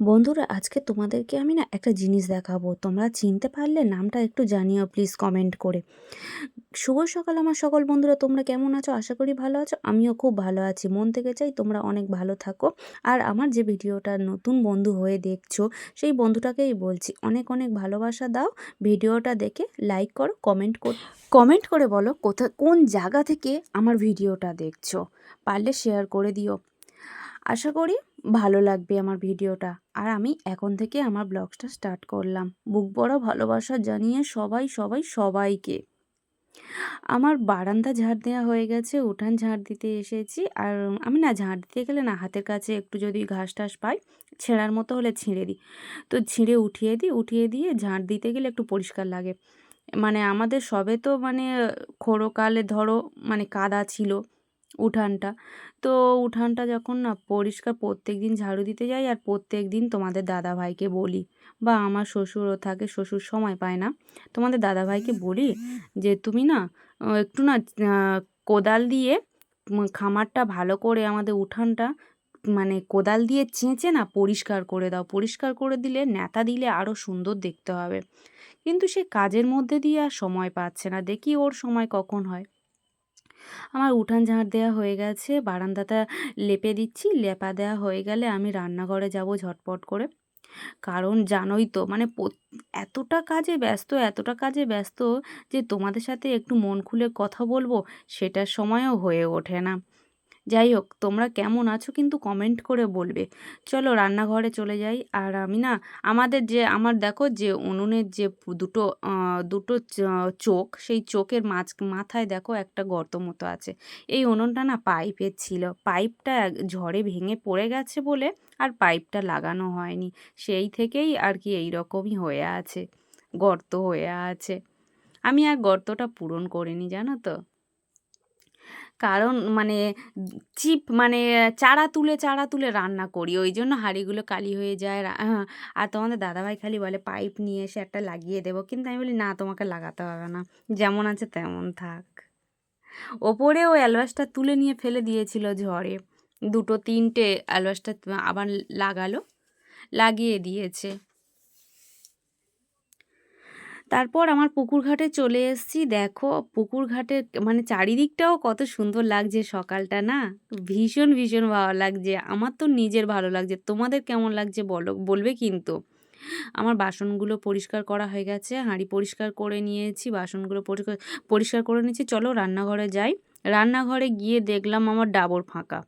বন্ধুরা, আজকে তোমাদেরকে আমি না একটা জিনিস দেখাবো। তোমরা চিনতে পারলে নামটা একটু জানিও প্লিজ কমেন্ট করে। শুভ সকাল আমার সকল বন্ধুরা, তোমরা কেমন আছো? আশা করি ভালো আছো। আমিও খুব ভালো আছি। মন থেকে চাই তোমরা অনেক ভালো থাকো। আর আমার যে ভিডিওটা নতুন বন্ধু হয়ে দেখছ, সেই বন্ধুটাকেই বলছি, অনেক অনেক ভালোবাসা দাও। ভিডিওটা দেখে লাইক করো কমেন্ট কর কমেন্ট করে বলো কোথা, কোন জায়গা থেকে আমার ভিডিওটা দেখছ। পারলে শেয়ার করে দিও। আশা করি ভালো লাগবে আমার ভিডিওটা। আর আমি এখন থেকে আমার ব্লগটা স্টার্ট করলাম। বুক বড় ভালোবাসা জানিয়ে সবাই সবাই, সবাইকে। আমার বারান্দা ঝাড় দেওয়া হয়ে গেছে, উঠান ঝাড় দিতে এসেছি। আর আমি না ঝাড় দিতে গেলে না হাতের কাছে একটু যদি ঘাস টাস পাই, ছেঁড়ার মতো হলে ছিঁড়ে দিই। তো ছিঁড়ে উঠিয়ে দিই, উঠিয়ে দিয়ে ঝাড় দিতে গেলে একটু পরিষ্কার লাগে। মানে আমাদের সবে তো মানে খোড়োকালে ধরো মানে কাদা ছিল। উঠানটা। তো উঠানটা যখন না পরিষ্কার প্রত্যেক দিন ঝাড়ু দিতে যাই আর প্রত্যেক দিন তোমাদের দাদাভাইকে বলি বা আমার শ্বশুরও থাকে, শ্বশুর সময় পায় না। তোমাদের দাদাভাইকে বলি যে তুমি না একটু না কোদাল দিয়ে খামারটা ভালো করে আমাদের উঠানটা মানে কোদাল দিয়ে চেঁচে না পরিষ্কার করে দাও। পরিষ্কার করে দিলে, ন্যাতা দিলে আরও সুন্দর দেখতে হবে। কিন্তু সে কাজের মধ্যে দিয়ে আর সময় পাচ্ছে না। দেখি ওর সময় কখন হয়। আমার উঠান ঝাঁট দেওয়া হয়ে গেছে, বারান্দাটা লেপে দিচ্ছি, লেপা দেওয়া হয়ে গেলে আমি রান্নাঘরে যাব ঝটপট করে। কারণ জানোই তো মানে এতটা কাজে ব্যস্ত, এতটা কাজে ব্যস্ত যে তোমাদের সাথে একটু মন খুলে কথা বলব, সেটার সময়ও হয়ে ওঠে না। যাই হোক, তোমরা কেমন আছো কিন্তু কমেন্ট করে বলবে। চলো রান্নাঘরে চলে যাই। আর আমি না, আমাদের যে, আমার দেখো যে, উনুনের যে দুটো দুটো চোখ, সেই চোখের মাছ মাথায় দেখো একটা গর্ত মতো আছে। এই উনুনটা না পাইপের ছিল। পাইপটা ঝড়ে ভেঙে পড়ে গেছে বলে আর পাইপটা লাগানো হয়নি। সেই থেকেই আর কি এই রকমই হয়ে আছে, গর্ত হয়ে আছে। আমি আর গর্তটা পূরণ করিনি, জানো তো? কারণ মানে চিপ মানে চারা তুলে চারা তুলে রান্না করি। ওই জন্য হাঁড়িগুলো কালি হয়ে যায়। হ্যাঁ আর তোমাদের দাদাভাই খালি বলে, পাইপ নিয়ে এসে একটা লাগিয়ে দেবো। কিন্তু আমি বলি, না, তোমাকে লাগাতে হবে না। যেমন আছে তেমন থাক। ওপরে ও অ্যালবাসটা তুলে নিয়ে ফেলে দিয়েছিল ঝড়ে। দুটো, তিনটে অ্যালবাসটা আবার লাগালো। লাগিয়ে দিয়েছে। তারপর আমার পুকুর ঘাটে চলে এসেছি। দেখো পুকুর ঘাটে মানে চারিদিকটাও কত সুন্দর লাগছে সকালটা, না? ভীষণ ভীষণ ভালো লাগছে। আমার তো নিজের ভালো লাগছে। তোমাদের কেমন লাগছে বলো, বলবে কিন্তু। আমার বাসনগুলো পরিষ্কার করা হয়ে গেছে, হাঁড়ি পরিষ্কার করে নিয়েছি, বাসনগুলো পরিষ্কার পরিষ্কার করে নিয়েছি। চলো রান্নাঘরে যাই। রান্নাঘরে গিয়ে দেখলাম আমার ডাবর ফাঁকা।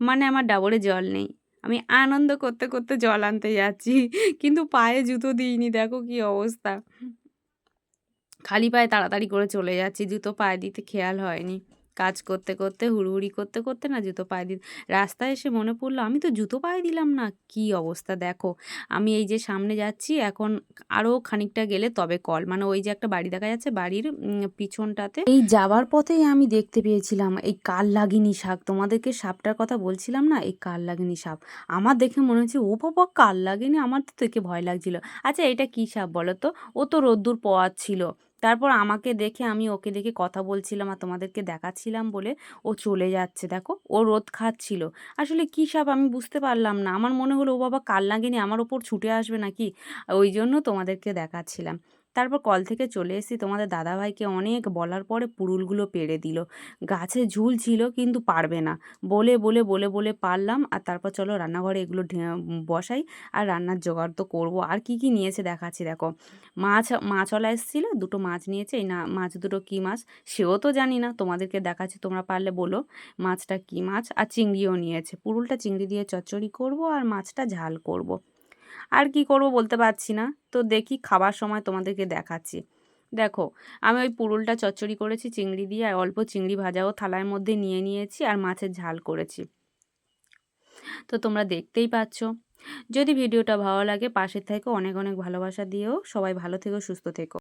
মানে আমার ডাবরে জল নেই। আমি আনন্দ করতে করতে জল আনতে যাচ্ছি। কিন্তু পায়ে জুতো দিইনি, দেখো কি অবস্থা। খালি পায়ে তাড়াতাড়ি করে চলে যাচ্ছি, জুতো পায়ে দিতে খেয়াল হয়নি। কাজ করতে করতে, হুড়ুহুড়ি করতে করতে না জুতো পায়ে দিতে রাস্তায় এসে মনে পড়ল, আমি তো জুতো পায়ে দিলাম না, কি অবস্থা দেখো। আমি এই যে সামনে যাচ্ছি, এখন আরও খানিকটা গেলে তবে কল। মানে ওই যে একটা বাড়ি দেখা যাচ্ছে, বাড়ির পিছনটাতে। এই যাওয়ার পথেই আমি দেখতে পেয়েছিলাম, এই কাল লাগিনি শাক। তোমাদেরকে সাপটার কথা বলছিলাম না, এই কাল লাগিনি সাপ। আমার দেখে মনে হচ্ছে, ও বাবা, কাল লাগেনি, আমার তো দেখে ভয় লাগছিল। আচ্ছা এটা কী সাপ বলো তো? ও তো রোদ্দুর পোয়ার ছিল তারপর আমাকে দেখে আমি ওকে দেখে কথা বলছিলাম আর তোমাদেরকে দেখাচ্ছিলাম বলে ও চলে যাচ্ছে। দেখো, ও রোদ খাচ্ছিল। আসলে কী সাপ আমি বুঝতে পারলাম না। আমার মনে হলো, ও বাবা, কাল লাগেনি আমার ওপর ছুটে আসবে নাকি? ওই জন্য তোমাদেরকে দেখাচ্ছিলাম। তারপর কল থেকে চলে এসেছি তোমাদের দাদাভাইকে। অনেক বলার পরে পুরুলগুলো পেড়ে দিল। গাছে ঝুল ছিল কিন্তু পারবে না। বলে বলে বলে বলে পারলাম আর তারপর চলো রান্নাঘরে এগুলো বসাই আর রান্নার জোগাড় তো করব। আর কি কি নিয়েছে দেখাচ্ছি দেখো। মাছ, মাছওয়ালা এসেছিল, দুটো মাছ নিয়েছে। এই না, মাছ দুটো কী মাছ? সেও তো জানি না, তোমাদেরকে দেখাচ্ছি, তোমরা পারলে বলো। মাছটা কী মাছ? আর চিংড়িও নিয়েছে। পুরুলটা চিংড়ি দিয়ে চচ্চড়ি করব আর মাছটা ঝাল করব। আর কি করব বলতে পারছি না। তো দেখি খাবার সময় তোমাদেরকে দেখাচ্ছি। দেখো, আমি ওই পুরুলটা চচ্চড়ি করেছি, চিংড়ি দিয়ে আর অল্প চিংড়ি ভাজাও থালার মধ্যে নিয়ে নিয়েছি আর মাছের ঝাল করেছি। তো তোমরা দেখতেই পাচ্ছ। যদি ভিডিওটা ভালো লাগে পাশের থেকে অনেক অনেক ভালোবাসা দিয়েও সবাই ভালো থেকো, সুস্থ থেকো।